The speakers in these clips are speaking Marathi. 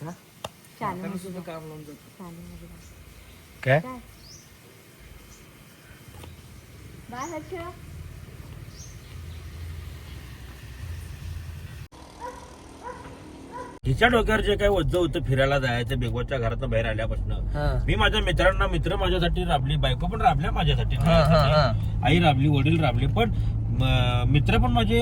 ना शाळेमध्ये जा. शाळेमध्ये जा. काय काय? बाय हर्ष हिच्या डोक्यावर जे काही वज्ज होतं फिरायला जायचं बेगोच्या घरातून बाहेर आल्यापासून हा. मी माझ्या मित्रांना मित्र माझ्यासाठी राबली बायको पण राबल्या माझ्यासाठी हा, हा, हा. आई राबली वडील राबले पण मित्र पण माझे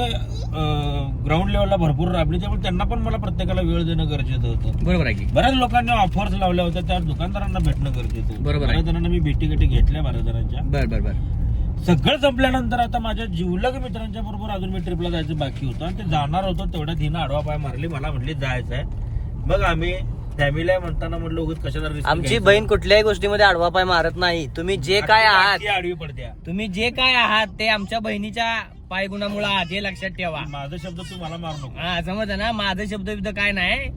ग्राउंड लेवलला भरपूर राबले त्यामुळे त्यांना पण मला प्रत्येकाला वेळ देणं गरजेचं होतं. बरोबर आहे की? बऱ्याच लोकांनी ऑफर्स लावल्या होत्या त्या दुकानदारांना भेटणं गरजेचं होतं. बरोबर आहे. बऱ्याच जणांना मी भेटी गाठी घेतल्या बऱ्याच जणांच्या बर बर बर. सगळं संपल्यानंतर आता माझ्या जिवलग मित्रांच्या बरोबर अजून मी ट्रिपला जायचं बाकी होतं. आणि ते जाणार होतो तेवढ्यात हिनं आडवा पाय मारली मला म्हटली जायचं आहे मग आम्ही फॅमिली आहे म्हणताना म्हटलं उगाच कशाला risk आमची घ्यायचं? बहीण कुठल्याही गोष्टीमध्ये आडवा पाय मारत नाही. तुम्ही जे काय आहात आडवी पडत्या. तुम्ही जे काय आहात ते आमच्या बहिणीच्या पायगुणामुळे आहात हे लक्षात ठेवा. माझा शब्द तू मला मारू नको. हा समज ना? माझं शब्द बिब्द काय नाही.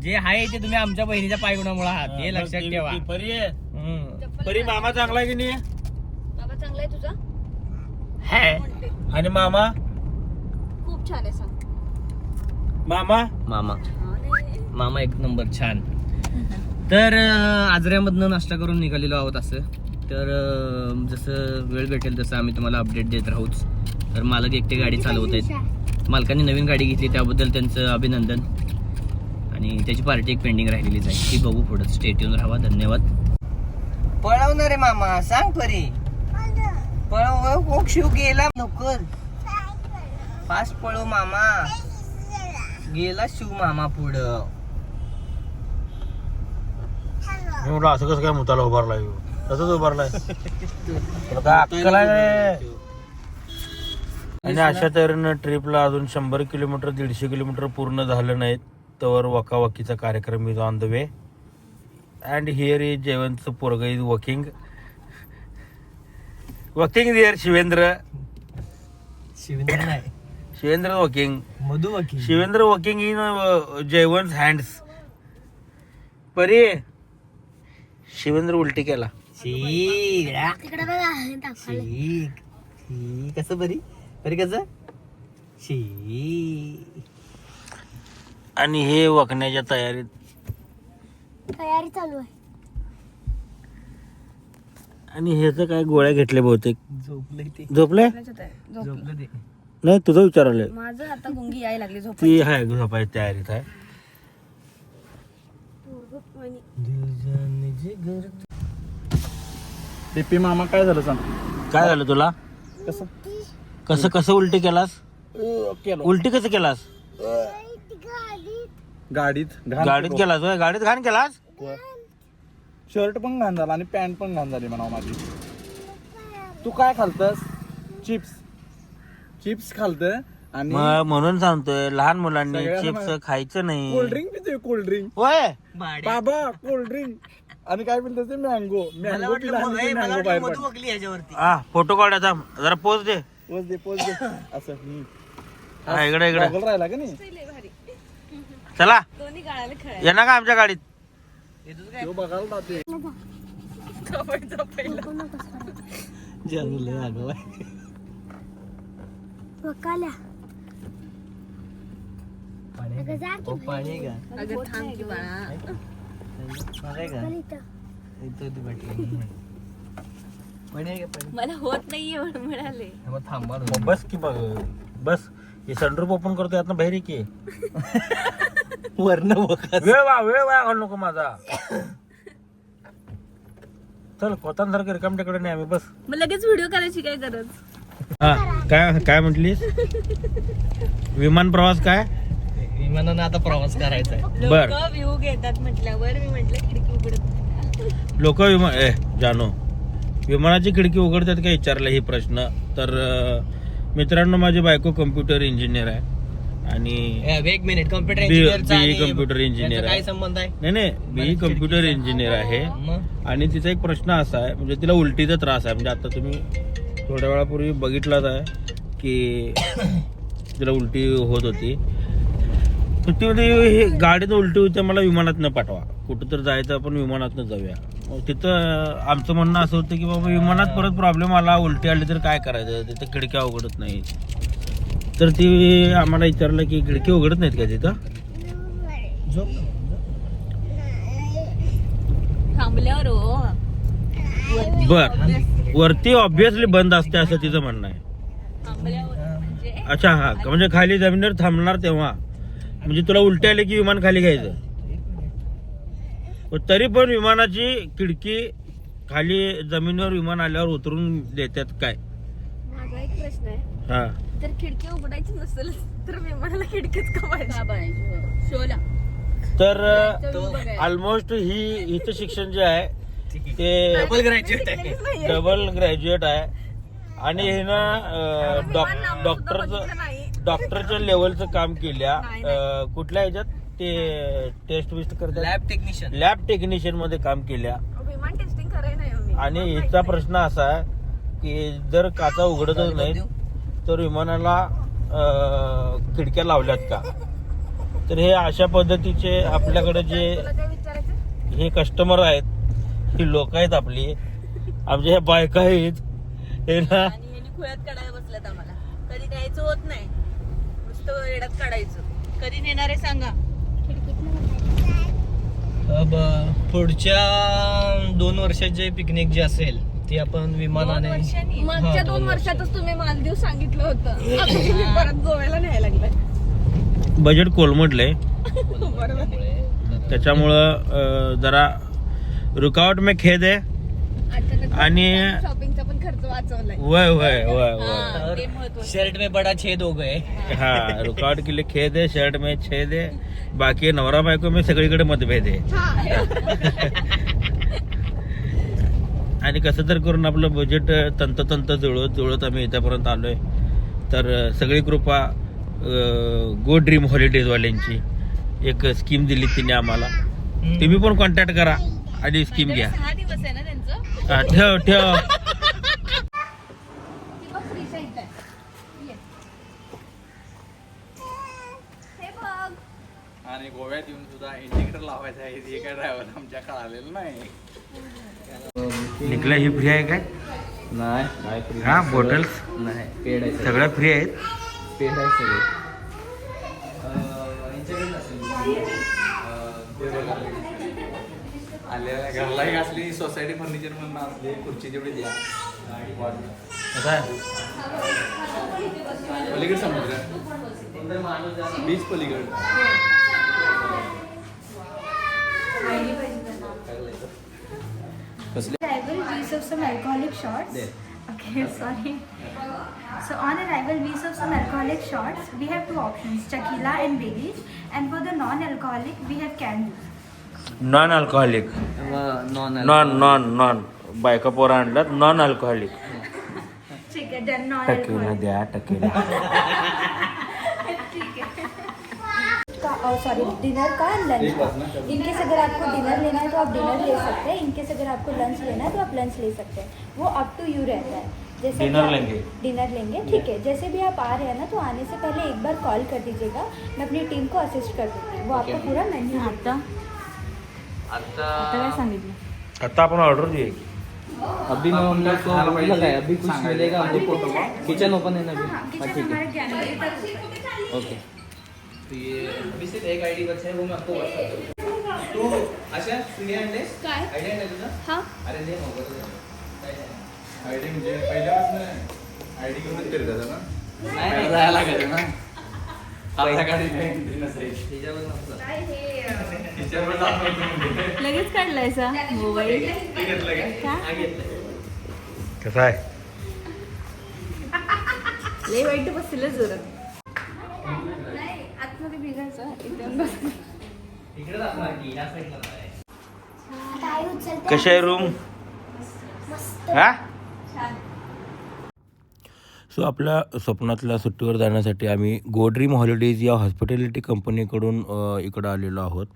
जे आहे ते तुम्ही आमच्या बहिणीच्या पायगुणामुळे आहात हे लक्षात ती- ठेवा. ती परी आहे. हम्म. परी मामा चांगला आहे की नाही? बाबा चांगला आहे तुझा? है. म्हणते आणि मामा? खूप छान आहे सांग. मामा? मामा. मामा एक नंबर छान. तर आजऱ्यामधनं नाश्ता करून निघालेलो आहोत असं. तर जसं वेळ भेटेल तसं आम्ही तुम्हाला अपडेट देत राहूच. तर मालक एकटे गाडी चालवत आहेत. मालकांनी नवीन गाडी घेतली त्याबद्दल त्यांचं अभिनंदन. आणि त्याची पार्टी एक पेंडिंग राहिलेलीच आहे. ती बघू पुढं. स्टेट येऊन राहा. धन्यवाद. पळवणार रे मामा. सांग परी. पळव शिव गेला. लवकर. फास्ट पळव मामा. गेला शिव मामा पुढं. मी म्हटलं असं कसं काय मुताला उभारलाय ह्यो? तसंच उभारलाय. तुला काय अक्कल आहे? आणि अशा तऱ्हेनं ट्रिपला अजून शंभर किलोमीटर दीडशे किलोमीटर पूर्ण झालं नाहीत. तर वकावकीचा कार्यक्रम is on the way and here is जेवणचं पोरग is working working here Shivendra. Shivendra नाही. शिवेंद्र वकिंग मधु वकील. Shivendra working in Jaywant hands परी शिवेंद्र उलटी केला. तिकडे बघा दाखवलं. ठीक. ठीक. कसं बरी बरी कसं? शी आणि हे वकण्याच्या तयारीत. तयारी चालू आहे. आणि ह्याचं काय गोळ्या घेतल्या बहुतेक. झोपलंय ते. झोपले झोपलं ते. नाही तुझं विचारलंय. माझं आता गुंगी यायला लागली झोप ती आहे झोपायची तयारीत आहे. पी मामा काय झालं सांग. काय झालं तुला? कसं? कसं कसं उलटी केलास? केलं. उलटी कसं केलास? गाडीत घाण गाडीत केलास होय? गाडीत घाण केलास? शर्ट पण घाण झाला आणि पॅन्ट पण घाण झाली म्हणा माझी. तू काय खालतस चिप्स. चिप्स खालत आणि मग म्हणून सांगतोय लहान मुलांनी चिप्स खायचं नाही. कोल्ड्रिंक पितोय कोल्ड्रिंक होय? बाबा कोल्ड्रिंक आणि काय पिलत ते? मँगो मला मँगो पिला वाटलं आणि मला मँगो वाटलं बाहेर मधु हा फोटो काढायचा जरा पोच दे. पोच दे पोच दे. असं हम्म. हा इकडे इकडे. राहिला का नाही? चला. दोन्ही गाळाला खेळायला. येणार का आमच्या गाडीत. तो बघायला जाते पाणी आहे का अगं थांब की बाळा. पाणी आहे का इथं. ती बाटली. पाणी आहे का पाणी? मला होत नाहीये म्हणून मिळाले. मग थांबा मग बस की बघ बस. हे सनरूप ओपन करतो यातनं बाहेर ये की. वर्ण बघा. वेळ वा वेळ वाया घालू नको माझा. चल कोतांसारखं रिकामट्याकडे नाही आम्ही बस. मग लगेच व्हिडिओ करायची काय गरज? हा काय काय म्हटलीस? विमान प्रवास काय? विमानानं आता प्रवास करायचा आहे बर. लोक व्ह्यू घेतात म्हटल्यावर मी म्हटलं खिडकी उघडत लोक विमान ए जानो विमानाची खिडकी उघडतात का विचारला ही प्रश्न? तर अं, मित्रांनो माझी बायको कम्प्युटर इंजिनियर आहे आणि ए, एक मिनिट कम्प्युटर बी- इंजिनियरचा BE आणि computer engineer याचा काय आहे. संबंध आहे? नाही नाही मी कम्प्युटर इंजिनियर आहे. मग? आणि तिचा एक प्रश्न असा आहे म्हणजे तिला उलटीचा त्रास आहे. म्हणजे आता तुम्ही थोड्या वेळापूर्वी बघितलाच आहे की तिला उलटी होत होती. तर ती म्हणजे हे गाडीत उलटी होते मला विमानात न पाठवा. कुठं तर जायचं आपण विमानातनं जाऊया. तिथं आमचं म्हणणं असं होतं की बाबा विमानात परत प्रॉब्लेम आला उलटी आली तर काय करायचं? तिथं खिडक्या उघडत नाही तर ती आम्हाला विचारलं की खिडकी उघडत नाहीत का तिथं? थांबल्यावर हो. बर. वरती ऑब्विसली बंद असते असं तिचं म्हणणं आहे. म्हणजे अच्छा हा म्हणजे खाली जमिनीवर थांबणार तेव्हा. म्हणजे तुला उलटे आले की विमान खाली घ्यायचं? तरी पण विमानाची खिडकी खाली जमिनीवर विमान आल्यावर उतरून देतात काय? माझा एक प्रश्न आहे. हा. जर खिडकी उघडायची नसेल तर विमानाला खिडकीच शोला. तर. ऑलमोस्ट ही हिचं शिक्षण जे आहे ते डबल ग्रॅज्युएट आहे. डबल ग्रॅज्युएट आहे. आणि हे ना डॉक्टरचं. डॉक्टरच्या लेवलचं काम केल्या. कुठल्या ह्याच्यात? ते टेस्ट विस्ट करतात. लॅब टेक्निशियन लॅब टेक्निशियनमध्ये काम केल्या. विमान टेस्टिंग करायला नाही मी. आणि माहीत प्रश्न असा आहे की जर काचा उघडतच नाही तर विमानाला खिडक्या लावल्यात का? तर हे अशा पद्धतीचे आपल्याकडे जे हे कस्टमर आहेत ही लोक आहेत आपली. आमच्या ह्या बायका आहेत. हे ना आणि यांनी खुळ्यात काढायला बसल्यात आम्हाला. कधी न्यायचं होत नाही. नुसतं येड्यात काढायचं. कधी नेणार आहे सांगा. अब पुढच्या दोन वर्षाचे पिकनिक जे असेल ती आपण विमानाने मागच्या हा, दोन दोन वर्षातच तुम्ही मालदीव सांगितलं होतं. आता तुम्ही परत गोव्याला न्यायला लागलाय. बजेट कोलमडलंय. बरोबर. त्याच्यामुळं अं, जरा रुकावट में खेद आहे आणि- शॉपिंगचा पण खर्च वाचवलाय. वय वय वय हा. शर्ट में बडा छेद हो गए। हा रुकावट के लिए खेद आहे शर्ट में छेद आहे बाकी नवरा बायको में सगळीकडे मतभेद आहे आणि कसं तर करून आपलं बजेट तंततंत जुळवत जुळवत आम्ही इथपर्यंत आलोय. तर सगळी कृपा गो ड्रीम हॉलिडेजवाल्यांची एक स्कीम दिली तिने आम्हाला. तुम्ही पण कॉन्टॅक्ट करा. आणि स्कीम घ्या. सहा दिवस आहे ना त्यांचं? हा, ठेव ठेव. हे बघ. आणि गोव्यात येऊन सुद्धा इंडिकेटर लावायचं आहे. हे काय ड्रायव्हर आमच्या कळालेलं नाही. निकल्या ही फ्री आहे काय? नाही हा बॉटल्स नाही पेड आहे सगळ्या फ्री आहेत. पेड आहे सगळे. आलेल्या घरलाही असली सोसायटी फर्निचर म्हणून असली खुर्ची तेवढी द्या आहे समुद्र बीच पलीकड arrival, we serve some alcoholic shots. Okay, sorry. So on arrival, we serve some alcoholic shots. We have two options, tequila and Baileys. And for the non-alcoholic, we have canned juice. Non alcoholic non non non बायका पोरा आणल्यात नॉन अल्कोहोलिक है टकेला द्या सॉरी डिनर का लंच का इनकेस अगर आपको डिनर लेना है तो आप डिनर ले सकते हैं इनकेस अगर आपको लंच लेना है तो आप लंच ले सकते हैं। वो अप टू यू रहता है। जैसे आप- लेंगे? डिनर लेंगे ठीक है। जैसे भी आप आ रहे हैं ना तो आने से पहले एक बार कॉल कर दीजिएगा। मैं अपनी टीम को असिस्ट कर दूँगी। वो आपको पूरा मेन्यू आता आता आता आपण ऑर्डर देऊ की. अभी मैं हम लोग को है अभी कुछ मिलेगा हमको किचन ओपन है ना अभी? हाँ किचन ठीक है। हमारा ग्यारह बजे तक होता है। ओके तो ये अभी सिर्फ एक आईडी बचा है वो मैं आपको व्हाट्सएप करूँगा तो अच्छा तुझे आणलेस काय? आयडी तुझा? हा। अरे दे मोबाईल आय डी म्हणजे पहिल्यापासून आय डी घेऊनच तरी जातं ना। नाही लागायचं ना लगेच काढलायचा मोबाईल? ते घेतलं का? हा घेतलं कसं आहे? लय वाईट बसले जोरात. नाही आतमध्ये. कशी आहे रूम हा? सो आपल्या स्वप्नातल्या सुट्टीवर जाण्यासाठी आम्ही गोड्रीम हॉलिडेज या हॉस्पिटॅलिटी कंपनीकडून इकडं आलेलो आहोत.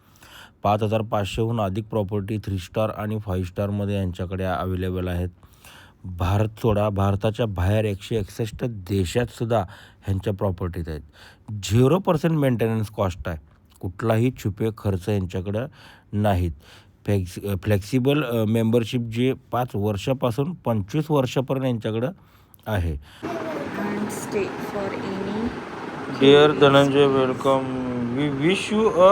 पाच हजार पाचशेहून अधिक प्रॉपर्टी थ्री स्टार आणि फाईव्ह स्टारमध्ये यांच्याकडे अवेलेबल आहेत. भारत सोडा भारताच्या बाहेर एकशे एकसष्ट देशातसुद्धा ह्यांच्या प्रॉपर्टीज आहेत. झिरो पर्सेंट मेंटेनन्स कॉस्ट आहे. कुठलाही छुपे खर्च यांच्याकडं नाहीत. फ्लेक्स फ्लेक्सिबल मेंबरशिप जे पाच वर्षापासून पंचवीस वर्षापर्यंत यांच्याकडं आहे. Dear Dhananjay welcome we wish you a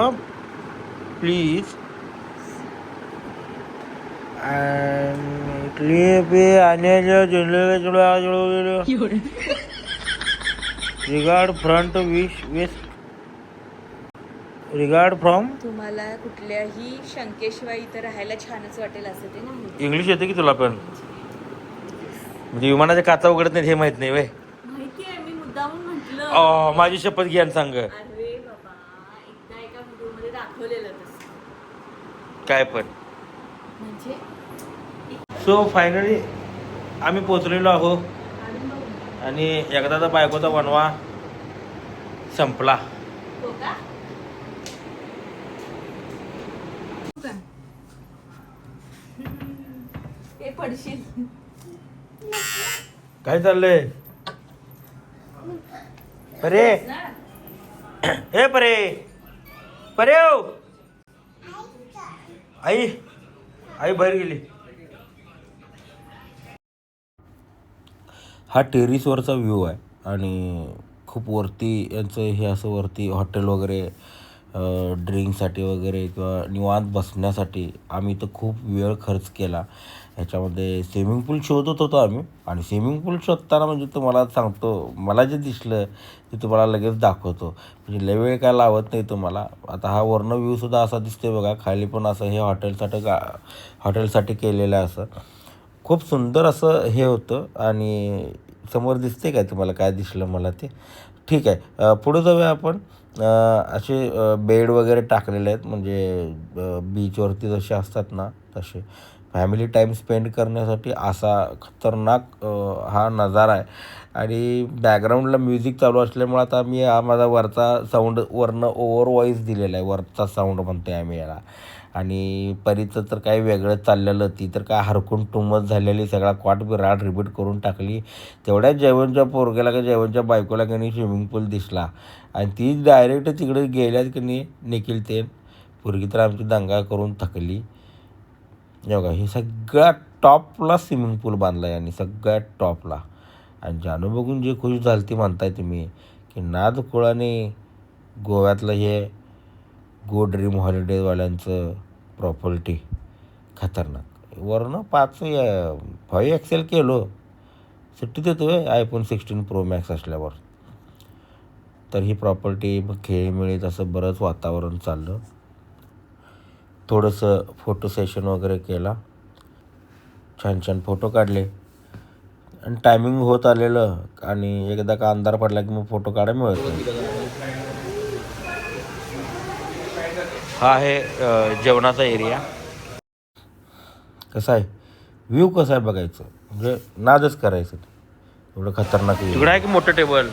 please Italy पे आने जो जुड़े जुड़ा जुड़े regard front wish best regard from तुम्हाला कुठल्याही शंकेशिवाय इथं राहायला छानच वाटेल असं ते नाही. इंग्लिश येते की तुला पण? म्हणजे विमानाच्या काचा उघडत नाही हे माहीत नाही वय. माहिती आहे मी मुद्दामून माझी शपथ घ्या आणि सांग. अरे बाबा एकदा एका व्हिडिओमध्ये दाखवलेलं तसं. काय पण. म्हणजे? सो फायनली आम्ही पोचलेलो आहोत आणि एकदाचा बायकोचा वनवा संपला. हो का? ते पडशील. काय चाललंय? परे। हे परे। परे हो. आई आई बाहेर गेली. हा टेरिसवरचा व्ह्यू आहे आणि खूप वरती यांचं हे असं वरती हॉटेल वगैरे ड्रिंकसाठी वगैरे किंवा निवांत बसण्यासाठी आम्ही तर खूप वेळ खर्च केला. ह्याच्यामध्ये स्विमिंग पूल शोधत होतो आम्ही. आणि स्विमिंग पूल शोधताना म्हणजे तुम्हाला सांगतो मला जे दिसलं ते तुम्हाला लगेच दाखवतो. म्हणजे लय वेळ काय लावत नाही तुम्हाला. आता हा वर्ण व्ह्यूसुद्धा असा दिसते बघा. खाली पण असं हे हॉटेलसाठी गा हॉटेलसाठी केलेलं आहे असं. खूप सुंदर असं हे होतं. आणि समोर दिसते काय तुम्हाला? काय दिसलं मला ते? ठीक आहे. पुढे जाऊया आपण. असे बेड वगैरे टाकलेले आहेत. म्हणजे बीचवरती जसे असतात ना तसे. फॅमिली टाईम स्पेंड करण्यासाठी असा खतरनाक हा नजारा आहे. आणि बॅकग्राऊंडला म्युझिक चालू असल्यामुळे आता मी हा माझा वरचा साऊंड वरनं ओव्हर वॉईस दिलेला आहे. वरचा साऊंड म्हणतो आहे आम्ही याला. आणि परीचं तर काही वेगळं चाललेलं ती तर काय हरकून टुमत झालेली सगळा क्वाट राड रिपीट करून टाकली. तेवढ्या जेवणच्या पोरग्याला का जेवणच्या बायकोला की नाही स्विमिंग पूल दिसला. आणि ती डायरेक्ट तिकडे गेल्यात की नाही निखिल ते पोरगी तर आमची दंगा करून थकली. बघा हे सगळ्या टॉपला स्विमिंग पूल बांधला आहे आणि सगळ्या टॉपला. आणि जानू बघून जे खुश झाली ती म्हणताय तुम्ही की नाद कुळाने गोव्यातलं हे गो ड्रीम हॉलिडेजवाल्यांचं प्रॉपर्टी खतरनाक. वरनं पाच फाईव्ह एक्सेल केलो. सुट्टी देतो आहे आयफोन सिक्स्टीन प्रो मॅक्स असल्यावर. तर ही प्रॉपर्टी मग खेळीमेळीत असं बरंच वातावरण चाललं. थोडंसं फोटो सेशन वगैरे केला. छान छान फोटो काढले. आणि टायमिंग होत आलेलं. आणि एकदा का अंधार पडला की मग फोटो काढायला मिळत नाही हा आहे जेवणाचा एरिया. कसा आहे? व्ह्यू कसा आहे बघायचं? म्हणजे नादच करायचं. एवढं खतरनाक तिकडे आहे की मोठं टेबल?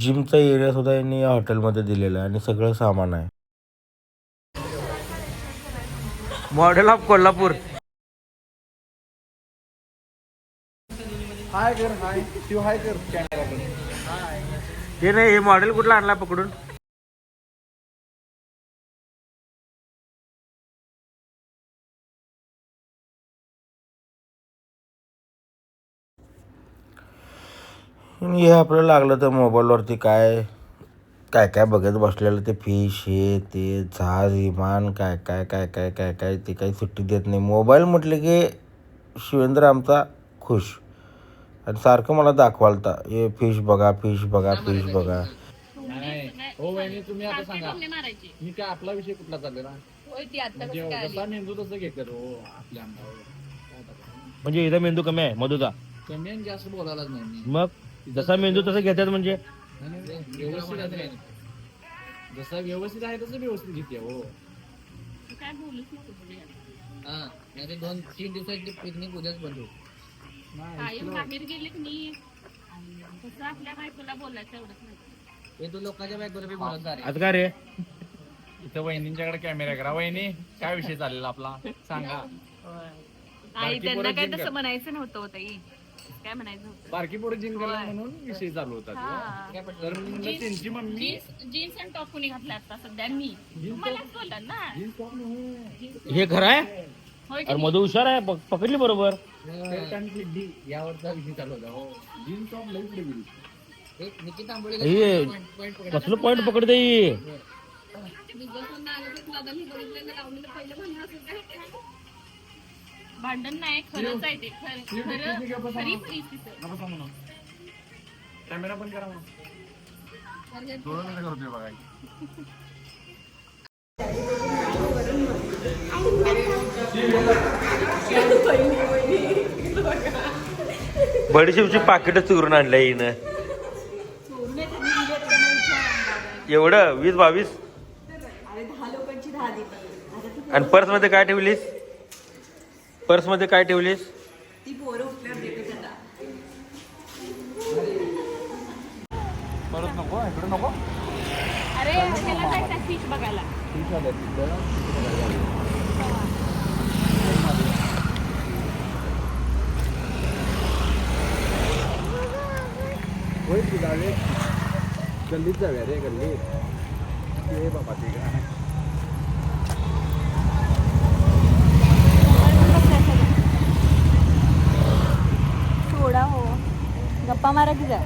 जिमचा एरिया सुद्धा यांनी या हॉटेलमध्ये दिलेला आहे आणि सगळं सामान आहे. Model of Kolhapur. हाय कर हाय. शिव हाय कर. कॅमेरा हे नाही हे मॉडेल कुठला आणला पकडून? आणि हे आपल्याला लागलं तर मोबाईलवरती काय काय काय बघत बसलेलं ते फिश हे ते जहाज विमान काय काय काय काय काय काय ते काही सुट्टी देत नाही. मोबाईल म्हटले की शिवेंद्र आमचा खुश. आणि सारखं मला दाखवालता हे फिश बघा फिश बघा फिश बघा. हो वहिनी तुम्ही आता सांगा. मी काय आपला विषय कुठला चाललेला? म्हणजे मेंदू तसं घेतात हो आपल्या म्हणजे इथं मेंदू कमी आहे मधुचा कमी आणि जास्त बोलायलाच नाही मी. मग जसा मेंदू तसं घेतात म्हणजे? व्यवस्थित आहे. जसं व्यवस्थित आहे तसं व्यवस्थित घेते हो. हा नाही दोन तीन दिवसाची पिकनिक उद्याच बंद होईल. कायम बाहेर गेले की नाही आपल्या बायकोला बोलायचं एवढंच नाही. हे तू लोकांच्या बायकोला बी बोलत जा रे. आता काय रे? इथं वहिनींच्याकडे कॅमेरा करा. वहिनी काय विषय चाललेला आपला? सांगा. आई त्यांना काय तसं म्हणायचं नव्हतं हो ताई. काय म्हणायचं होतं? बारकी पोरं जिम करा म्हणून विषय चालू होता तो. तर मग म्हणलं त्यांची मम्मी जीन्स जीन्स आणि टॉप कोणी घातला आता सध्या? मी. मलाच बोलतात ना. हे खरं आहे? होय अरे मधु हुशार आहे पक- पकडली बरोबर निकिता आंबोळीला हे point- point. कसलं पॉईंट पकडते ही? भांडण नाही खरंच आहे ते खरं खरं खरी परिस्थिती आहे. कॅमेरा पण करा मग करतोय बघा बडीशेपची पाकिट चुरून आणल्या हिनं. एवढं? वीस बावीस? आणि पर्समध्ये काय ठेवलीस? पर्समध्ये काय ठेवलीस? परत नको इकडे नको. अरे बघायला ठीक आहे तिथं होय तू जावे गल्लीत जाऊया रे गल्ली ते बाबा ते काय हो. गप्पा मारा की जा.